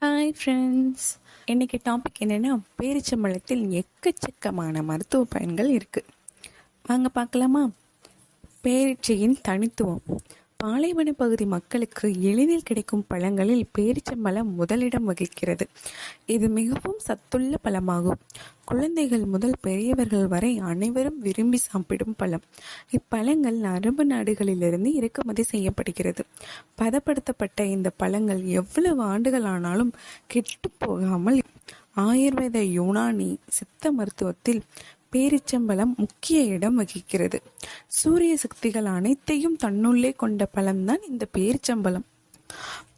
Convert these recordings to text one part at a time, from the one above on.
Hi friends இன்றைக்கி topic என்னென்னா பேரிச்சம்பழத்தில் எக்கச்சக்கமான மருத்துவ பயன்கள் இருக்குது வாங்க பார்க்கலாமா? பேரிச்சையின் தனித்துவம். பாலைவன பகுதி மக்களுக்கு எளிதில் கிடைக்கும் பழங்களில் பேரிச்சம்பழம் முதலிடம் வகிக்கிறது. இது மிகவும் சத்துள்ள பழமாகும். குழந்தைகள் முதல் பெரியவர்கள் வரை அனைவரும் விரும்பி சாப்பிடும் பழம். இப்பழங்கள் அரபு நாடுகளிலிருந்து இறக்குமதி செய்யப்படுகிறது. பதப்படுத்தப்பட்ட இந்த பழங்கள் எவ்வளவு ஆண்டுகள் ஆனாலும் கெட்டு போகாமல் ஆயுர்வேத யுனானி சித்த மருத்துவத்தில் பேரிச்சம்பழம் முக்கிய இடம் வகிக்கிறது. சூரிய சக்திகள் அனைத்தையும் தன்னுள்ளே கொண்ட பழம்தான் இந்த பேரிச்சம்பழம்.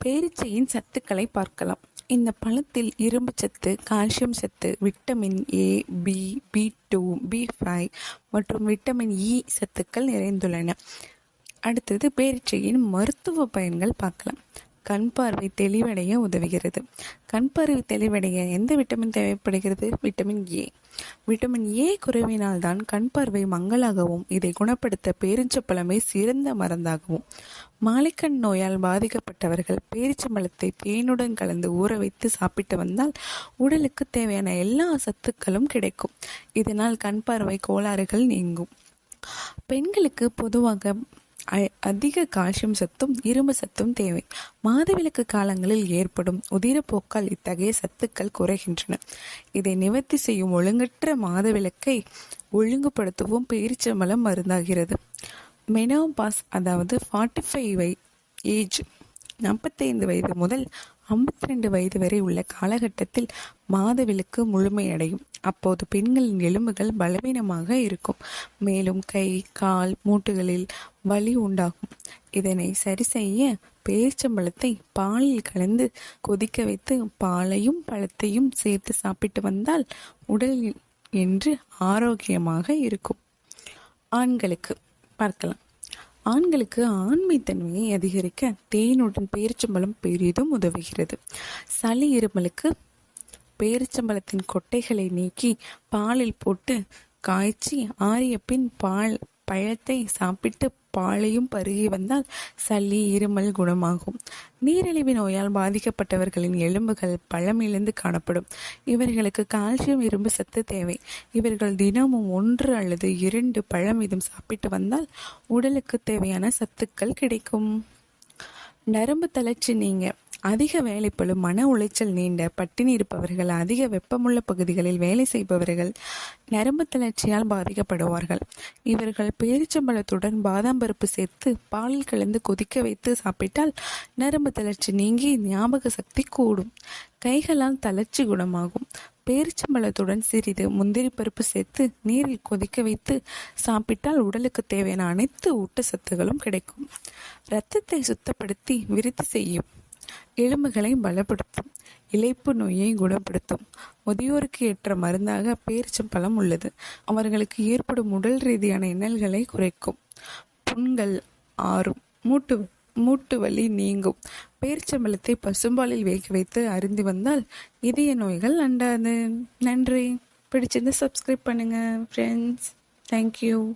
பேரிச்சையின் சத்துக்களை பார்க்கலாம். இந்த பழத்தில் இரும்பு சத்து கால்சியம் சத்து vitamin A B B two B five மற்றும் விட்டமின் இ சத்துக்கள் நிறைந்துள்ளன. அடுத்தது பேரிச்சையின் மருத்துவ பயன்கள் பார்க்கலாம். கண் பார்வை தெளிவடைய உதவுகிறது. கண் பார்வை தெளிவடைய எந்த விட்டமின் தேவைப்படுகிறது? விட்டமின் ஏ விட்டமின் ஏ குறைவினால் தான் கண் பார்வை மங்களாகவும் இதை குணப்படுத்த பேரிச்சப்பழமை சிறந்த மருந்தாகவும். மாலிக்கண் நோயால் பாதிக்கப்பட்டவர்கள் பேரிச்சம்பழத்தை தேனுடன் கலந்து ஊற வைத்து சாப்பிட்டு வந்தால் உடலுக்கு தேவையான எல்லா சத்துக்களும் கிடைக்கும். இதனால் கண் பார்வை கோளாறுகள் நீங்கும். பெண்களுக்கு பொதுவாக அதிக கால்சியம் சத்தும் இரும்பு சத்தும் தேவை. மாதவிலக்கு காலங்களில் ஏற்படும் உதிரப்போக்கால் இத்தகைய சத்துக்கள் குறைகின்றன. இதை நிவர்த்தி செய்யும் ஒழுங்கற்ற மாதவிலக்கை ஒழுங்குபடுத்தவும். பேரிச்சம்பளம் மருந்தாகிறது. மெனோபாஸ் அதாவது ஃபார்ட்டி ஃபைவ் ஏஜ் நாற்பத்தைந்து வயது முதல் ஐம்பத்தி ரெண்டு வயது வரை உள்ள காலகட்டத்தில் மாதவிலக்கு முழுமையடையும். அப்போது பெண்களின் எலும்புகள் பலவீனமாக இருக்கும். மேலும் கை கால் மூட்டுகளில் வலி உண்டாகும். இதனை சரி செய்ய பேரிச்சம்பழத்தை பாலில் கலந்து கொதிக்க வைத்து பாலையும் பழத்தையும் சேர்த்து சாப்பிட்டு வந்தால் உடல் என்று ஆரோக்கியமாக இருக்கும். ஆண்களுக்கு பார்க்கலாம். ஆண்களுக்கு ஆண்மைத்தன்மையை அதிகரிக்க தேனுடன் பேரிச்சம்பழம் பெரிதும் உதவுகிறது. சளி இருமலுக்கு பேரிச்சம்பழத்தின் கொட்டைகளை நீக்கி பாலில் போட்டு காய்ச்சி ஆறிய பின் பால் பழத்தை சாப்பிட்டு பாலையும் பருகி வந்தால் சளி இருமல் குணமாகும். நீரிழிவு நோயால் பாதிக்கப்பட்டவர்களின் எலும்புகள் பழமிழந்து காணப்படும். இவர்களுக்கு கால்சியம் இரும்பு சத்து தேவை. இவர்கள் தினமும் ஒன்று அல்லது இரண்டு பழம் வீதம் சாப்பிட்டு வந்தால் உடலுக்கு தேவையான சத்துக்கள் கிடைக்கும். நரம்பு தளர்ச்சி நீங்கள் அதிக வேலைப்பழு மன உளைச்சல் நீண்ட பட்டினி இருப்பவர்கள் அதிக வெப்பமுள்ள பகுதிகளில் வேலை செய்பவர்கள் நரம்பு தளர்ச்சியால் பாதிக்கப்படுவார்கள். இவர்கள் பேரிச்சம்பழத்துடன் பாதாம் பருப்பு சேர்த்து பாலில் கலந்து கொதிக்க வைத்து சாப்பிட்டால் நரம்பு தளர்ச்சி நீங்கி ஞாபக சக்தி கூடும். கைகளால் தளர்ச்சி குணமாகும். பேரிச்சம்பழத்துடன் சிறிது முந்திரி பருப்பு சேர்த்து நீரில் கொதிக்க வைத்து சாப்பிட்டால் உடலுக்கு தேவையான அனைத்து ஊட்டச்சத்துகளும் கிடைக்கும். இரத்தத்தை சுத்தப்படுத்தி விருத்தி செய்யும். எலும்புகளை பலப்படுத்தும். இழைப்பு நோயை குணப்படுத்தும். முதியோருக்கு ஏற்ற மருந்தாக பேரிச்சம்பழம் உள்ளது. அவர்களுக்கு ஏற்படும் உடல் ரீதியான இன்னல்களை குறைக்கும். புண்கள் ஆறும். மூட்டு மூட்டு வலி நீங்கும். பேரிச்சம்பழத்தை பசும்பாலில் வேக வைத்து அருந்தி வந்தால் இதய நோய்கள் அண்டாது. நன்றி. பிடிச்சிருந்து சப்ஸ்கிரைப் பண்ணுங்கள் ஃப்ரெண்ட்ஸ் தேங்க்யூ